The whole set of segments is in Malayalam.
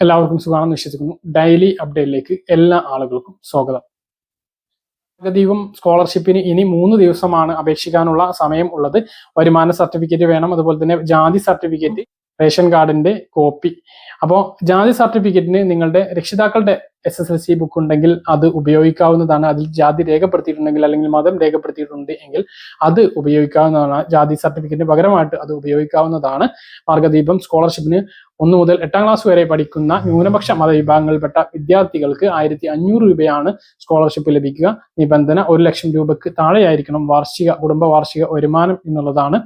എല്ലാവർക്കും സുഖമാണെന്ന് വിശ്വസിക്കുന്നു. ഡെയിലി അപ്ഡേറ്റിലേക്ക് എല്ലാ ആളുകൾക്കും സ്വാഗതം. ദീപം സ്കോളർഷിപ്പിന് ഇനി മൂന്ന് ദിവസമാണ് അപേക്ഷിക്കാനുള്ള സമയം ഉള്ളത്. വരുമാന സർട്ടിഫിക്കറ്റ് വേണം അതുപോലെ തന്നെ ജാതി സർട്ടിഫിക്കറ്റ് റേഷൻ കാർഡിന്റെ കോപ്പി. അപ്പോൾ ജാതി സർട്ടിഫിക്കറ്റിന് നിങ്ങളുടെ രക്ഷിതാക്കളുടെ S S L C book ഉണ്ടെങ്കിൽ അത് ഉപയോഗിക്കാവുന്നതാണ്. അതിൽ ജാതി രേഖപ്പെടുത്തിയിട്ടുണ്ടെങ്കിൽ അല്ലെങ്കിൽ മതം രേഖപ്പെടുത്തിയിട്ടുണ്ട് എങ്കിൽ അത് ഉപയോഗിക്കാവുന്നതാണ്. ജാതി സർട്ടിഫിക്കറ്റിന് പകരമായിട്ട് അത് ഉപയോഗിക്കാവുന്നതാണ്. മാർഗദീപം സ്കോളർഷിപ്പിന് ഒന്ന് മുതൽ എട്ടാം ക്ലാസ് വരെ പഠിക്കുന്ന ന്യൂനപക്ഷ മതവിഭാഗങ്ങളിൽപ്പെട്ട വിദ്യാർത്ഥികൾക്ക് ആയിരത്തി അഞ്ഞൂറ് രൂപയാണ് സ്കോളർഷിപ്പ് ലഭിക്കുക. നിബന്ധന ഒരു ലക്ഷം രൂപയ്ക്ക് താഴെയായിരിക്കണം വാർഷിക കുടുംബ വാർഷിക വരുമാനം എന്നുള്ളതാണ്.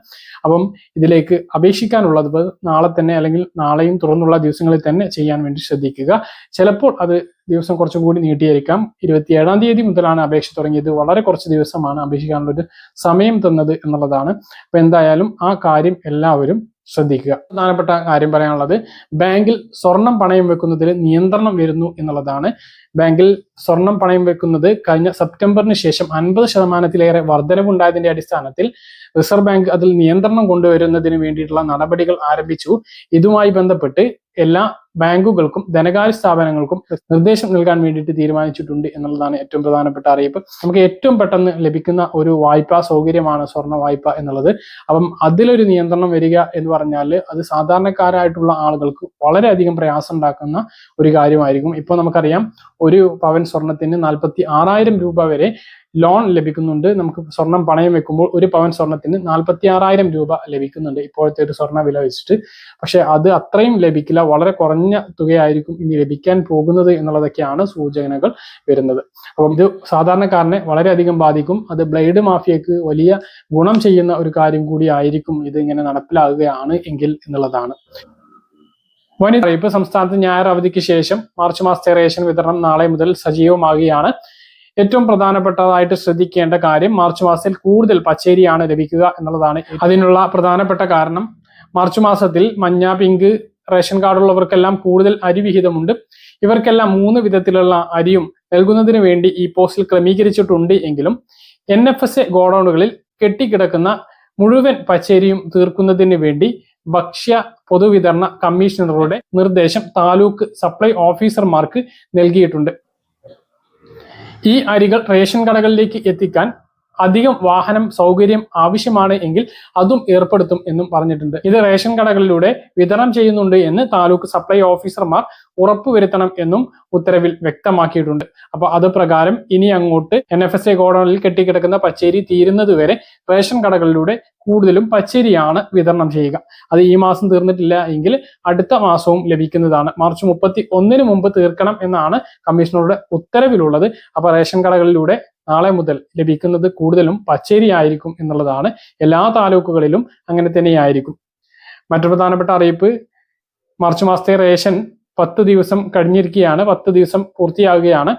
അപ്പം ഇതിലേക്ക് അപേക്ഷിക്കാനുള്ളത് നാളെ തന്നെ അല്ലെങ്കിൽ നാളെയും തുറന്നുള്ള ദിവസങ്ങളിൽ തന്നെ ചെയ്യാൻ വേണ്ടി ശ്രദ്ധിക്കുക. ചിലപ്പോൾ അത് ദിവസം കുറച്ചും കൂടി നീട്ടിയായിരിക്കാം ഇരുപത്തിയേഴാം തീയതി മുതലാണ് അപേക്ഷ തുടങ്ങിയത്. വളരെ കുറച്ച് ദിവസമാണ് അപേക്ഷിക്കാനുള്ളൊരു സമയം തന്നത് എന്നുള്ളതാണ്. അപ്പൊ എന്തായാലും ആ കാര്യം എല്ലാവരും ശ്രദ്ധിക്കുക. പ്രധാനപ്പെട്ട കാര്യം പറയാനുള്ളത് ബാങ്കിൽ സ്വർണം പണയം വെക്കുന്നതിൽ നിയന്ത്രണം വരുന്നു എന്നുള്ളതാണ്. ബാങ്കിൽ സ്വർണം പണയം വെക്കുന്നത് കഴിഞ്ഞ സെപ്റ്റംബറിന് ശേഷം അൻപത് ശതമാനത്തിലേറെ വർധനവുണ്ടായതിന്റെ അടിസ്ഥാനത്തിൽ റിസർവ് ബാങ്ക് അതിൽ നിയന്ത്രണം കൊണ്ടുവരുന്നതിന് വേണ്ടിയിട്ടുള്ള നടപടികൾ ആരംഭിച്ചു. ഇതുമായി ബന്ധപ്പെട്ട് എല്ലാ ബാങ്കുകൾക്കും ധനകാര്യ സ്ഥാപനങ്ങൾക്കും നിർദ്ദേശം നൽകാൻ വേണ്ടിയിട്ട് തീരുമാനിച്ചിട്ടുണ്ട് എന്നുള്ളതാണ് ഏറ്റവും പ്രധാനപ്പെട്ട അറിയിപ്പ്. നമുക്ക് ഏറ്റവും പെട്ടെന്ന് ലഭിക്കുന്ന ഒരു വായ്പാ സൗകര്യമാണ് സ്വർണ വായ്പ എന്നുള്ളത്. അപ്പം അതിലൊരു നിയന്ത്രണം വരിക എന്ന് പറഞ്ഞാൽ അത് സാധാരണക്കാരായിട്ടുള്ള ആളുകൾക്ക് വളരെയധികം പ്രയാസം ഉണ്ടാക്കുന്ന ഒരു കാര്യമായിരിക്കും. ഇപ്പോൾ നമുക്കറിയാം ഒരു പവൻ സ്വർണത്തിന് നാൽപ്പത്തി ആറായിരം രൂപ വരെ ലോൺ ലഭിക്കുന്നുണ്ട്. നമുക്ക് സ്വർണം പണയം വെക്കുമ്പോൾ ഒരു പവൻ സ്വർണത്തിന് നാൽപ്പത്തി ആറായിരം രൂപ ലഭിക്കുന്നുണ്ട്. ഇപ്പോഴത്തെ ഒരു സ്വർണ വില വെച്ചിട്ട്. പക്ഷെ അത് അത്രയും ലഭിക്കില്ല. വളരെ കുറഞ്ഞ തുകയായിരിക്കും ഇനി ലഭിക്കാൻ പോകുന്നത് എന്നുള്ളതൊക്കെയാണ് സൂചനകൾ വരുന്നത്. അപ്പം ഇത് സാധാരണക്കാരനെ വളരെയധികം ബാധിക്കും. അത് ബ്ലേഡ് മാഫിയക്ക് വലിയ ഗുണം ചെയ്യുന്ന ഒരു കാര്യം കൂടി ആയിരിക്കും ഇത് ഇങ്ങനെ നടപ്പിലാകുകയാണ് എങ്കിൽ എന്നുള്ളതാണ്. വനിത ഇപ്പൊ സംസ്ഥാനത്ത് ഞായർ അവധിക്ക് ശേഷം മാർച്ച് മാസത്തെ റേഷൻ വിതരണം നാളെ മുതൽ സജീവമാകുകയാണ് ഏറ്റവും പ്രധാനപ്പെട്ടതായിട്ട് ശ്രദ്ധിക്കേണ്ട കാര്യം മാർച്ച് മാസത്തിൽ കൂടുതൽ പച്ചേരിയാണ് ലഭിക്കുക എന്നുള്ളതാണ്. അതിനുള്ള പ്രധാനപ്പെട്ട കാരണം മാർച്ച് മാസത്തിൽ മഞ്ഞ പിങ്ക് റേഷൻ കാർഡുള്ളവർക്കെല്ലാം കൂടുതൽ അരി വിഹിതമുണ്ട്. ഇവർക്കെല്ലാം മൂന്ന് വിധത്തിലുള്ള അരിയും നൽകുന്നതിന് വേണ്ടി ഈ പോസ്റ്റിൽ ക്രമീകരിച്ചിട്ടുണ്ട് എങ്കിലും എൻ എഫ് എസ് എ ഗോഡൌണുകളിൽ കെട്ടിക്കിടക്കുന്ന മുഴുവൻ പച്ചേരിയും തീർക്കുന്നതിന് വേണ്ടി ഭക്ഷ്യ പൊതുവിതരണ കമ്മീഷണറുടെ നിർദ്ദേശം താലൂക്ക് സപ്ലൈ ഓഫീസർമാർക്ക് നൽകിയിട്ടുണ്ട്. ഈ അരികൾ റേഷൻ കടകളിലേക്ക് എത്തിക്കാൻ അധികം വാഹനം സൗകര്യം ആവശ്യമാണ് എങ്കിൽ അതും ഏർപ്പെടുത്തും എന്നും പറഞ്ഞിട്ടുണ്ട്. ഇത് റേഷൻ കടകളിലൂടെ വിതരണം ചെയ്യുന്നുണ്ട് എന്ന് താലൂക്ക് സപ്ലൈ ഓഫീസർമാർ ഉറപ്പുവരുത്തണം എന്നും ഉത്തരവിൽ വ്യക്തമാക്കിയിട്ടുണ്ട്. അപ്പൊ അത് പ്രകാരം ഇനി അങ്ങോട്ട് എൻ എഫ് എസ് എ ഗോഡൌണിൽ കെട്ടിക്കിടക്കുന്ന പച്ചരി തീരുന്നതുവരെ റേഷൻ കടകളിലൂടെ കൂടുതലും പച്ചരിയാണ് വിതരണം ചെയ്യുക. അത് ഈ മാസം തീർന്നിട്ടില്ല എങ്കിൽ അടുത്ത മാസവും ലഭിക്കുന്നതാണ്. മാർച്ച് മുപ്പത്തി ഒന്നിന് മുമ്പ് തീർക്കണം എന്നാണ് കമ്മീഷണറുടെ ഉത്തരവിലുള്ളത്. അപ്പൊ റേഷൻ കടകളിലൂടെ നാളെ മുതൽ ലഭിക്കുന്നത് കൂടുതലും പച്ചേരി ആയിരിക്കും എന്നുള്ളതാണ് എല്ലാ താലൂക്കുകളിലും അങ്ങനെ തന്നെയായിരിക്കും. മറ്റു പ്രധാനപ്പെട്ട അറിയിപ്പ് മാർച്ച് മാസത്തെ റേഷൻ പത്ത് ദിവസം കഴിഞ്ഞിരിക്കുകയാണ് പത്ത് ദിവസം പൂർത്തിയാകുകയാണ്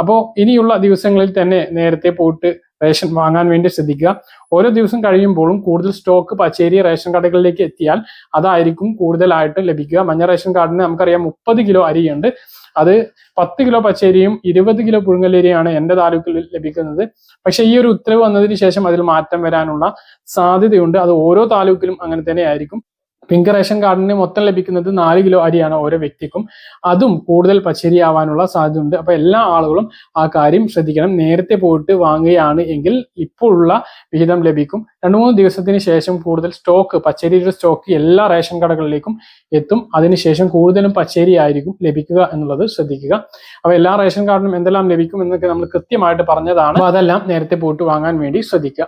അപ്പോൾ ഇനിയുള്ള ദിവസങ്ങളിൽ തന്നെ നേരത്തെ പോയിട്ട് റേഷൻ വാങ്ങാൻ വേണ്ടി ശ്രദ്ധിക്കുക. ഓരോ ദിവസം കഴിയുമ്പോഴും കൂടുതൽ സ്റ്റോക്ക് പച്ചേരി റേഷൻ കടകളിലേക്ക് എത്തിയാൽ അതായിരിക്കും കൂടുതലായിട്ട് ലഭിക്കുക. മഞ്ഞ റേഷൻ കാർഡിന് നമുക്കറിയാം മുപ്പത് കിലോ അരിയുണ്ട്. അത് പത്ത് കിലോ പച്ചേരിയും ഇരുപത് കിലോ പുഴുങ്ങലരിയാണ് എന്റെ താലൂക്കിൽ ലഭിക്കുന്നത്. പക്ഷെ ഈ ഒരു ഉത്തരവ് വന്നതിന് ശേഷം അതിൽ മാറ്റം വരാനുള്ള സാധ്യതയുണ്ട്. അത് ഓരോ താലൂക്കിലും അങ്ങനെ തന്നെ ആയിരിക്കും പിങ്ക് റേഷൻ കാർഡിന് മൊത്തം ലഭിക്കുന്നത് നാല് കിലോ അരിയാണ് ഓരോ വ്യക്തിക്കും. അതും കൂടുതൽ പച്ചരി ആവാനുള്ള സാധ്യതയുണ്ട്. അപ്പൊ എല്ലാ ആളുകളും ആ കാര്യം ശ്രദ്ധിക്കണം. നേരത്തെ പോയിട്ട് വാങ്ങുകയാണ് എങ്കിൽ ഇപ്പോഴുള്ള വിഹിതം ലഭിക്കും. രണ്ടു മൂന്ന് ദിവസത്തിന് ശേഷം കൂടുതൽ സ്റ്റോക്ക് പച്ചരിയുടെ സ്റ്റോക്ക് എല്ലാ റേഷൻ കടകളിലേക്കും എത്തും. അതിനുശേഷം കൂടുതലും പച്ചരി ആയിരിക്കും ലഭിക്കുക എന്നുള്ളത് ശ്രദ്ധിക്കുക. അപ്പൊ എല്ലാ റേഷൻ കാർഡിനും എന്തെല്ലാം ലഭിക്കും എന്നൊക്കെ നമ്മൾ കൃത്യമായിട്ട് പറഞ്ഞതാണ്. അതെല്ലാം നേരത്തെ പോയിട്ട് വാങ്ങാൻ വേണ്ടി ശ്രദ്ധിക്കുക.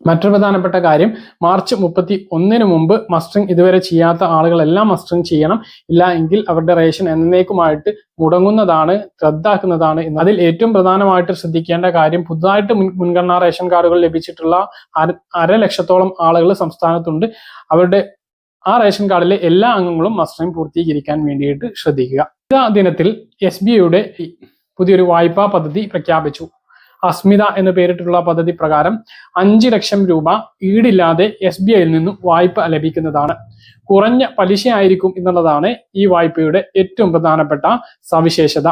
മറ്റൊരു പ്രധാനപ്പെട്ട കാര്യം മാർച്ച് മുപ്പത്തി ഒന്നിന് മുമ്പ് മസ്റ്ററിംഗ് ഇതുവരെ ചെയ്യാത്ത ആളുകളെല്ലാം മസ്റ്ററിംഗ് ചെയ്യണം. ഇല്ല എങ്കിൽ അവരുടെ റേഷൻ എന്നേക്കുമായിട്ട് മുടങ്ങുന്നതാണ് റദ്ദാക്കുന്നതാണ് അതിൽ ഏറ്റവും പ്രധാനമായിട്ട് ശ്രദ്ധിക്കേണ്ട കാര്യം പുതുതായിട്ട് മുൻഗണനാ റേഷൻ കാർഡുകൾ ലഭിച്ചിട്ടുള്ള അര ലക്ഷത്തോളം ആളുകൾ സംസ്ഥാനത്തുണ്ട്. അവരുടെ ആ റേഷൻ കാർഡിലെ എല്ലാ അംഗങ്ങളും മസ്റ്ററിംഗ് പൂർത്തീകരിക്കാൻ വേണ്ടിയിട്ട് ശ്രദ്ധിക്കുക. ഇതാ ദിനത്തിൽ എസ് ബി പുതിയൊരു വായ്പാ പദ്ധതി പ്രഖ്യാപിച്ചു. അസ്മിത എന്ന് പേരിട്ടുള്ള പദ്ധതി പ്രകാരം അഞ്ച് ലക്ഷം രൂപ ഈടില്ലാതെ എസ് ബി ഐയിൽ നിന്നും വായ്പ ലഭിക്കുന്നതാണ്. കുറഞ്ഞ പലിശയായിരിക്കും എന്നുള്ളതാണ് ഈ വായ്പയുടെ ഏറ്റവും പ്രധാനപ്പെട്ട സവിശേഷത.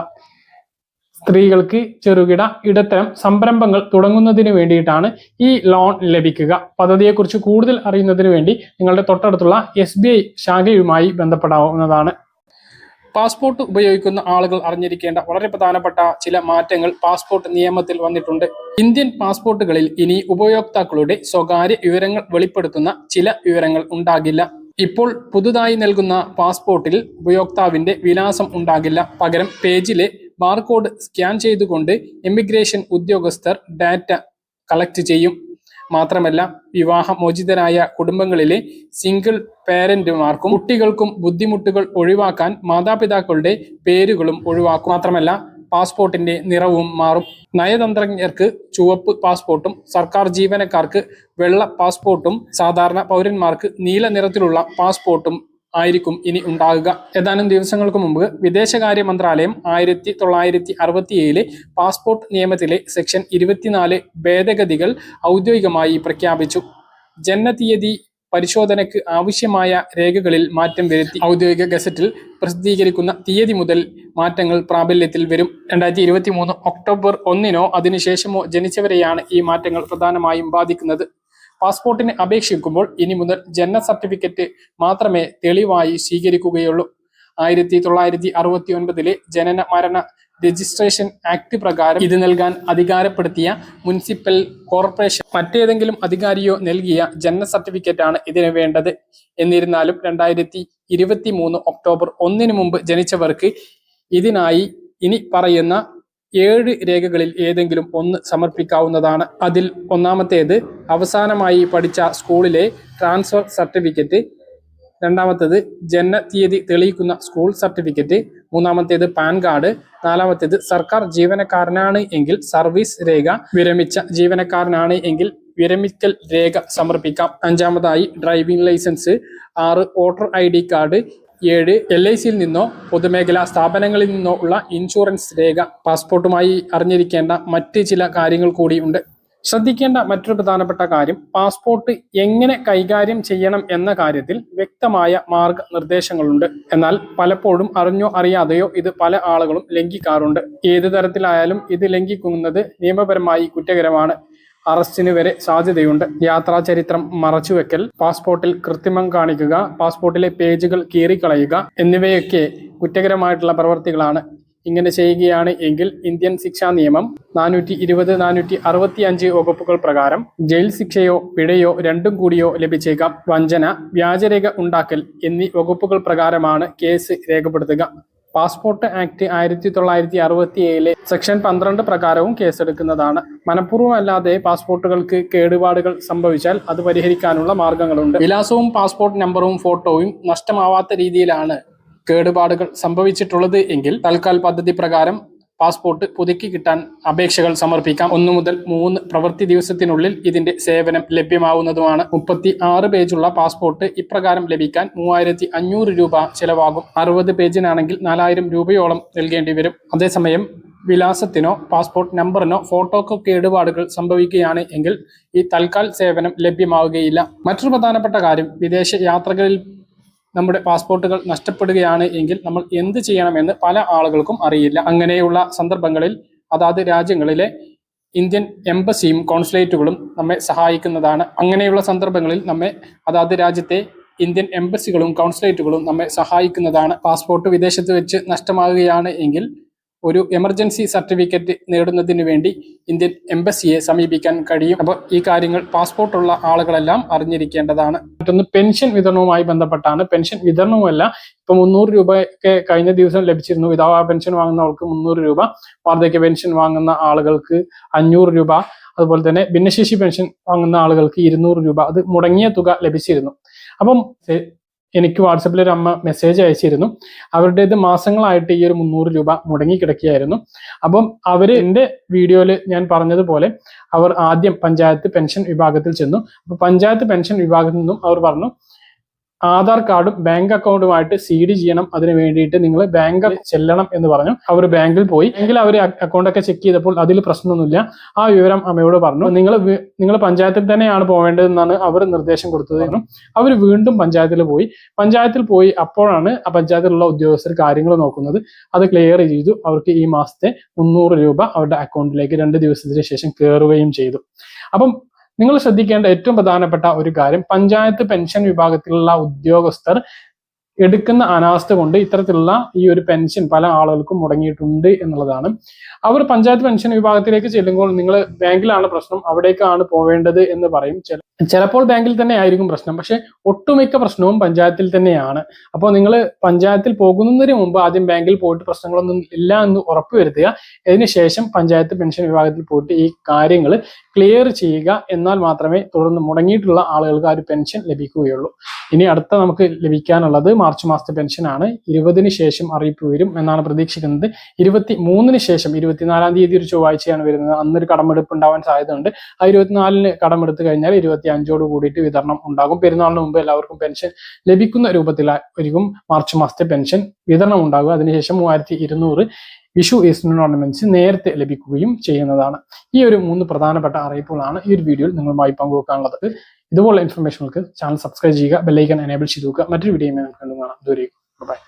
സ്ത്രീകൾക്ക് ചെറുകിട ഇടത്തരം സംരംഭങ്ങൾ തുടങ്ങുന്നതിന് വേണ്ടിയിട്ടാണ് ഈ ലോൺ ലഭിക്കുക. പദ്ധതിയെക്കുറിച്ച് കൂടുതൽ അറിയുന്നതിന് വേണ്ടി നിങ്ങളുടെ തൊട്ടടുത്തുള്ള എസ് ശാഖയുമായി ബന്ധപ്പെടാവുന്നതാണ്. പാസ്പോർട്ട് ഉപയോഗിക്കുന്ന ആളുകൾ അറിഞ്ഞിരിക്കേണ്ട വളരെ പ്രധാനപ്പെട്ട ചില മാറ്റങ്ങൾ പാസ്പോർട്ട് നിയമത്തിൽ വന്നിട്ടുണ്ട്. ഇന്ത്യൻ പാസ്പോർട്ടുകളിൽ ഇനി ഉപയോക്താക്കളുടെ സ്വകാര്യ വിവരങ്ങൾ വെളിപ്പെടുത്തുന്ന ചില വിവരങ്ങൾ ഉണ്ടാകില്ല. ഇപ്പോൾ പുതുതായി നൽകുന്ന പാസ്പോർട്ടിൽ ഉപയോക്താവിന്റെ വിലാസം ഉണ്ടാകില്ല. പകരം പേജിലെ ബാർകോഡ് സ്കാൻ ചെയ്തുകൊണ്ട് ഇമിഗ്രേഷൻ ഉദ്യോഗസ്ഥർ ഡാറ്റ കളക്ട് ചെയ്യും. മാത്രമല്ല വിവാഹമോചിതരായ കുടുംബങ്ങളിലെ സിംഗിൾ പേരന്റുമാർക്കും കുട്ടികൾക്കും ബുദ്ധിമുട്ടുകൾ ഒഴിവാക്കാൻ മാതാപിതാക്കളുടെ പേരുകളും ഒഴിവാക്കും. മാത്രമല്ല പാസ്പോർട്ടിന്റെ നിറവും മാറും. നയതന്ത്രജ്ഞർക്ക് ചുവപ്പ് പാസ്പോർട്ടും സർക്കാർ ജീവനക്കാർക്ക് വെള്ള പാസ്പോർട്ടും സാധാരണ പൗരന്മാർക്ക് നീല നിറത്തിലുള്ള പാസ്പോർട്ടും ആയിരിക്കും ഇനി ഉണ്ടാകുക. ഏതാനും ദിവസങ്ങൾക്ക് മുമ്പ് വിദേശകാര്യ മന്ത്രാലയം ആയിരത്തി തൊള്ളായിരത്തി അറുപത്തിയേഴിലെ പാസ്പോർട്ട് നിയമത്തിലെ സെക്ഷൻ ഇരുപത്തിനാല് ഭേദഗതികൾ ഔദ്യോഗികമായി പ്രഖ്യാപിച്ചു. ജനനതീയതി പരിശോധനയ്ക്ക് ആവശ്യമായ രേഖകളിൽ മാറ്റം വരുത്തി ഔദ്യോഗിക ഗസറ്റിൽ പ്രസിദ്ധീകരിക്കുന്ന തീയതി മുതൽ മാറ്റങ്ങൾ പ്രാബല്യത്തിൽ വരും. രണ്ടായിരത്തി ഇരുപത്തി മൂന്ന് ഒക്ടോബർ ഒന്നിനോ അതിനുശേഷമോ ജനിച്ചവരെയാണ് ഈ മാറ്റങ്ങൾ പ്രധാനമായും ബാധിക്കുന്നത്. പാസ്പോർട്ടിന് അപേക്ഷിക്കുമ്പോൾ ഇനി മുതൽ ജനന സർട്ടിഫിക്കറ്റ് മാത്രമേ തെളിവായി സ്വീകരിക്കുകയുള്ളൂ. ആയിരത്തി തൊള്ളായിരത്തി അറുപത്തി ഒൻപതിലെ ജനന മരണ രജിസ്ട്രേഷൻ ആക്ട് പ്രകാരം ഇത് നൽകാൻ അധികാരപ്പെടുത്തിയ മുനിസിപ്പൽ കോർപ്പറേഷൻ മറ്റേതെങ്കിലും അധികാരിയോ നൽകിയ ജനന സർട്ടിഫിക്കറ്റ് ആണ് ഇതിന് വേണ്ടത്. എന്നിരുന്നാലും രണ്ടായിരത്തി ഇരുപത്തി മൂന്ന് ഒക്ടോബർ ഒന്നിന് മുമ്പ് ജനിച്ചവർക്ക് ഇതിനായി ഇനി പറയുന്ന ഏഴ് രേഖകളിൽ ഏതെങ്കിലും ഒന്ന് സമർപ്പിക്കാവുന്നതാണ്. അതിൽ ഒന്നാമത്തേത് അവസാനമായി പഠിച്ച സ്കൂളിലെ ട്രാൻസ്ഫർ സർട്ടിഫിക്കറ്റ്. രണ്ടാമത്തേത് ജനന തീയതി തെളിയിക്കുന്ന സ്കൂൾ സർട്ടിഫിക്കറ്റ്. മൂന്നാമത്തേത് പാൻ കാർഡ്. നാലാമത്തേത് സർക്കാർ ജീവനക്കാരനാണ് എങ്കിൽ സർവീസ് രേഖ. വിരമിച്ച ജീവനക്കാരനാണ് എങ്കിൽ വിരമിക്കൽ രേഖ സമർപ്പിക്കാം. അഞ്ചാമതായി ഡ്രൈവിംഗ് ലൈസൻസ്. ആറ് വോട്ടർ ഐ കാർഡ്. ഏഴ് എൽ ഐ സിയിൽ നിന്നോ പൊതുമേഖലാ സ്ഥാപനങ്ങളിൽ നിന്നോ ഉള്ള ഇൻഷുറൻസ് രേഖ പാസ്പോർട്ടുമായി അറിഞ്ഞിരിക്കേണ്ട മറ്റ് ചില കാര്യങ്ങൾ കൂടിയുണ്ട് ശ്രദ്ധിക്കേണ്ട മറ്റൊരു പ്രധാനപ്പെട്ട കാര്യം പാസ്പോർട്ട് എങ്ങനെ കൈകാര്യം ചെയ്യണം എന്ന കാര്യത്തിൽ വ്യക്തമായ മാർഗനിർദ്ദേശങ്ങളുണ്ട്. എന്നാൽ പലപ്പോഴും അറിഞ്ഞോ അറിയാതെയോ ഇത് പല ആളുകളും ലംഘിക്കാറുണ്ട്. ഏത് തരത്തിലായാലും ഇത് ലംഘിക്കുന്നത് നിയമപരമായി കുറ്റകരമാണ്. അറസ്റ്റിന് വരെ സാധ്യതയുണ്ട്. യാത്രാ ചരിത്രം മറച്ചുവെക്കൽ പാസ്പോർട്ടിൽ കൃത്രിമം കാണിക്കുക പാസ്പോർട്ടിലെ പേജുകൾ കീറിക്കളയുക എന്നിവയൊക്കെ കുറ്റകരമായിട്ടുള്ള പ്രവർത്തികളാണ് ഇങ്ങനെ ചെയ്യുകയാണ് എങ്കിൽ ഇന്ത്യൻ ശിക്ഷാ നിയമം നാനൂറ്റി ഇരുപത് നാനൂറ്റി അറുപത്തി അഞ്ച് വകുപ്പുകൾ പ്രകാരം ജയിൽ ശിക്ഷയോ പിഴയോ രണ്ടും കൂടിയോ ലഭിച്ചേക്കാം. വഞ്ചന വ്യാജരേഖ ഉണ്ടാക്കൽ എന്നീ വകുപ്പുകൾ പ്രകാരമാണ് കേസ് രേഖപ്പെടുത്തുക. പാസ്പോർട്ട് ആക്ട് ആയിരത്തി തൊള്ളായിരത്തി അറുപത്തി ഏഴിലെ സെക്ഷൻ പന്ത്രണ്ട് പ്രകാരവും കേസെടുക്കുന്നതാണ്. മനഃപൂർവമല്ലാതെ പാസ്പോർട്ടുകൾക്ക് കേടുപാടുകൾ സംഭവിച്ചാൽ അത് പരിഹരിക്കാനുള്ള മാർഗങ്ങളുണ്ട്. വിലാസവും പാസ്പോർട്ട് നമ്പറും ഫോട്ടോയും നഷ്ടമാവാത്ത രീതിയിലാണ് കേടുപാടുകൾ സംഭവിച്ചിട്ടുള്ളത് എങ്കിൽ തൽക്കാൽ പദ്ധതി പ്രകാരം പാസ്പോർട്ട് പുതുക്കി കിട്ടാൻ അപേക്ഷകൾ സമർപ്പിക്കാം. ഒന്നു മുതൽ മൂന്ന് പ്രവൃത്തി ദിവസത്തിനുള്ളിൽ ഇതിന്റെ സേവനം ലഭ്യമാവുന്നതുമാണ്. മുപ്പത്തി ആറ് പേജുള്ള പാസ്പോർട്ട് ഇപ്രകാരം ലഭിക്കാൻ മൂവായിരത്തി അഞ്ഞൂറ് രൂപ ചെലവാകും. അറുപത് പേജിനാണെങ്കിൽ നാലായിരം രൂപയോളം നൽകേണ്ടി വരും. അതേസമയം വിലാസത്തിനോ പാസ്പോർട്ട് നമ്പറിനോ ഫോട്ടോക്കോ കേടുപാടുകൾ സംഭവിക്കുകയാണ് എങ്കിൽ ഈ തൽക്കാൽ സേവനം ലഭ്യമാവുകയില്ല. മറ്റൊരു പ്രധാനപ്പെട്ട കാര്യം വിദേശ യാത്രകളിൽ നമ്മുടെ പാസ്പോർട്ടുകൾ നഷ്ടപ്പെടുകയാണ് എങ്കിൽ നമ്മൾ എന്ത് ചെയ്യണമെന്ന് പല ആളുകൾക്കും അറിയില്ല. അങ്ങനെയുള്ള സന്ദർഭങ്ങളിൽ അതാത് രാജ്യങ്ങളിലെ ഇന്ത്യൻ എംബസിയും കോൺസുലേറ്റുകളും നമ്മെ സഹായിക്കുന്നതാണ്. അങ്ങനെയുള്ള സന്ദർഭങ്ങളിൽ നമ്മെ അതാത് രാജ്യത്തെ ഇന്ത്യൻ എംബസികളും കോൺസുലേറ്റുകളും നമ്മെ സഹായിക്കുന്നതാണ്. പാസ്പോർട്ട് വിദേശത്ത് വെച്ച് നഷ്ടമാകുകയാണ് എങ്കിൽ ഒരു എമർജൻസി സർട്ടിഫിക്കറ്റ് നേടുന്നതിന് വേണ്ടി ഇന്ത്യൻ എംബസിയെ സമീപിക്കാൻ കഴിയും. അപ്പോൾ ഈ കാര്യങ്ങൾ പാസ്പോർട്ടുള്ള ആളുകളെല്ലാം അറിഞ്ഞിരിക്കേണ്ടതാണ്. മറ്റൊന്ന് പെൻഷൻ വിതരണവുമായി ബന്ധപ്പെട്ടാണ്. പെൻഷൻ വിതരണവുമല്ല. ഇപ്പൊ മുന്നൂറ് രൂപയൊക്കെ കഴിഞ്ഞ ദിവസം ലഭിച്ചിരുന്നു. വിധവാ പെൻഷൻ വാങ്ങുന്നവർക്ക് മുന്നൂറ് രൂപ വാർദ്ധക്യ പെൻഷൻ വാങ്ങുന്ന ആളുകൾക്ക് അഞ്ഞൂറ് രൂപ അതുപോലെ തന്നെ ഭിന്നശേഷി പെൻഷൻ വാങ്ങുന്ന ആളുകൾക്ക് ഇരുന്നൂറ് രൂപ. അത് മുടങ്ങിയ തുക ലഭിച്ചിരുന്നു. അപ്പം എനിക്ക് വാട്സപ്പിൽ ഒരു അമ്മ മെസ്സേജ് അയച്ചിരുന്നു. അവരുടേത് മാസങ്ങളായിട്ട് ഈ ഒരു മുന്നൂറ് രൂപ മുടങ്ങി കിടക്കുകയായിരുന്നു അപ്പം അവർ എന്റെ വീഡിയോയിൽ ഞാൻ പറഞ്ഞതുപോലെ അവർ ആദ്യം പഞ്ചായത്ത് പെൻഷൻ വിഭാഗത്തിൽ ചെന്നു. അപ്പം പഞ്ചായത്ത് പെൻഷൻ വിഭാഗത്തിൽ നിന്നും അവർ പറഞ്ഞു ആധാർ കാർഡും ബാങ്ക് അക്കൗണ്ടുമായിട്ട് സീഡ് ചെയ്യണം അതിന് വേണ്ടിയിട്ട് നിങ്ങൾ ബാങ്ക് ചെല്ലണം എന്ന് പറഞ്ഞു. അവർ ബാങ്കിൽ പോയി. എങ്കിൽ അവർ അക്കൗണ്ടൊക്കെ ചെക്ക് ചെയ്തപ്പോൾ അതിൽ പ്രശ്നമൊന്നുമില്ല. ആ വിവരം അമ്മയോട് പറഞ്ഞു. നിങ്ങൾ നിങ്ങൾ പഞ്ചായത്തിൽ തന്നെയാണ് പോവേണ്ടതെന്നാണ് അവർ നിർദ്ദേശം കൊടുത്തത് എന്നും അവർ വീണ്ടും പഞ്ചായത്തിൽ പോയി. പഞ്ചായത്തിൽ പോയി അപ്പോഴാണ് ആ പഞ്ചായത്തിലുള്ള ഉദ്യോഗസ്ഥർ കാര്യങ്ങൾ നോക്കുന്നത്. അത് ക്ലിയർ ചെയ്തു. അവർക്ക് ഈ മാസത്തെ മുന്നൂറ് രൂപ അവരുടെ അക്കൗണ്ടിലേക്ക് രണ്ട് ദിവസത്തിന് ശേഷം കയറുകയും ചെയ്തു. അപ്പം നിങ്ങൾ ശ്രദ്ധിക്കേണ്ട ഏറ്റവും പ്രധാനപ്പെട്ട ഒരു കാര്യം പഞ്ചായത്ത് പെൻഷൻ വിഭാഗത്തിലുള്ള ഉദ്യോഗസ്ഥർ എടുക്കുന്ന അനാസ്ഥ കൊണ്ട് ഇത്തരത്തിലുള്ള ഈ ഒരു പെൻഷൻ പല ആളുകൾക്കും മുടങ്ങിയിട്ടുണ്ട് എന്നുള്ളതാണ്. അവർ പഞ്ചായത്ത് പെൻഷൻ വിഭാഗത്തിലേക്ക് ചെല്ലുമ്പോൾ നിങ്ങൾ ബാങ്കിലാണ് പ്രശ്നം അവിടേക്കാണ് പോവേണ്ടത് എന്ന് പറയും. ചിലപ്പോൾ ബാങ്കിൽ തന്നെ ആയിരിക്കും പ്രശ്നം പക്ഷെ ഒട്ടുമിക്ക പ്രശ്നവും പഞ്ചായത്തിൽ തന്നെയാണ്. അപ്പോൾ നിങ്ങൾ പഞ്ചായത്തിൽ പോകുന്നതിന് മുമ്പ് ആദ്യം ബാങ്കിൽ പോയിട്ട് പ്രശ്നങ്ങളൊന്നും ഇല്ല എന്ന് ഉറപ്പുവരുത്തുക അതിനുശേഷം പഞ്ചായത്ത് പെൻഷൻ വിഭാഗത്തിൽ പോയിട്ട് ഈ കാര്യങ്ങൾ ക്ലിയർ ചെയ്യുക. എന്നാൽ മാത്രമേ തുടർന്ന് മുടങ്ങിയിട്ടുള്ള ആളുകൾക്ക് ആ ഒരു പെൻഷൻ ലഭിക്കുകയുള്ളൂ. ഇനി അടുത്ത നമുക്ക് ലഭിക്കാനുള്ളത് മാർച്ച് മാസത്തെ പെൻഷനാണ് ഇരുപതിന് ശേഷം അറിയിപ്പ് വരും എന്നാണ് പ്രതീക്ഷിക്കുന്നത്. ഇരുപത്തി മൂന്നിന് ശേഷം ഇരുപത്തിനാലാം തീയതി ഒരു ചൊവ്വാഴ്ചയാണ് വരുന്നത്. അന്നൊരു കടമെടുപ്പ് ഉണ്ടാവാൻ സാധ്യതയുണ്ട്. ആ ഇരുപത്തിനാലിന് കടമെടുത്ത് കഴിഞ്ഞാൽ ഇരുപത്തി അഞ്ചോട് കൂടിയിട്ട് വിതരണം ഉണ്ടാകും. പെരുന്നാളിന് മുമ്പ് എല്ലാവർക്കും പെൻഷൻ ലഭിക്കുന്ന രൂപത്തിലായിരിക്കും മാർച്ച് മാസത്തെ പെൻഷൻ വിതരണം ഉണ്ടാകുക അതിനുശേഷം മൂവായിരത്തി ഇരുന്നൂറ് വിഷു ഓർണമെന്റ്സ് നേരത്തെ ലഭിക്കുകയും ചെയ്യുന്നതാണ്. ഈ ഒരു മൂന്ന് പ്രധാനപ്പെട്ട അറിയിപ്പുകളാണ് ഈ ഒരു വീഡിയോയിൽ നിങ്ങളുമായി പങ്കുവെക്കാനുള്ളത്. ഇതുപോലുള്ള ഇൻഫർമേഷനുകൾക്ക് ചാനൽ സബ്സ്ക്രൈബ് ചെയ്യുക ബെല്ലൈക്കൻ എനേബിൾ ചെയ്ത് നോക്കുക മറ്റൊരു വീഡിയോ നമുക്ക് കാണാം. ദൂരേക്കും ബൈ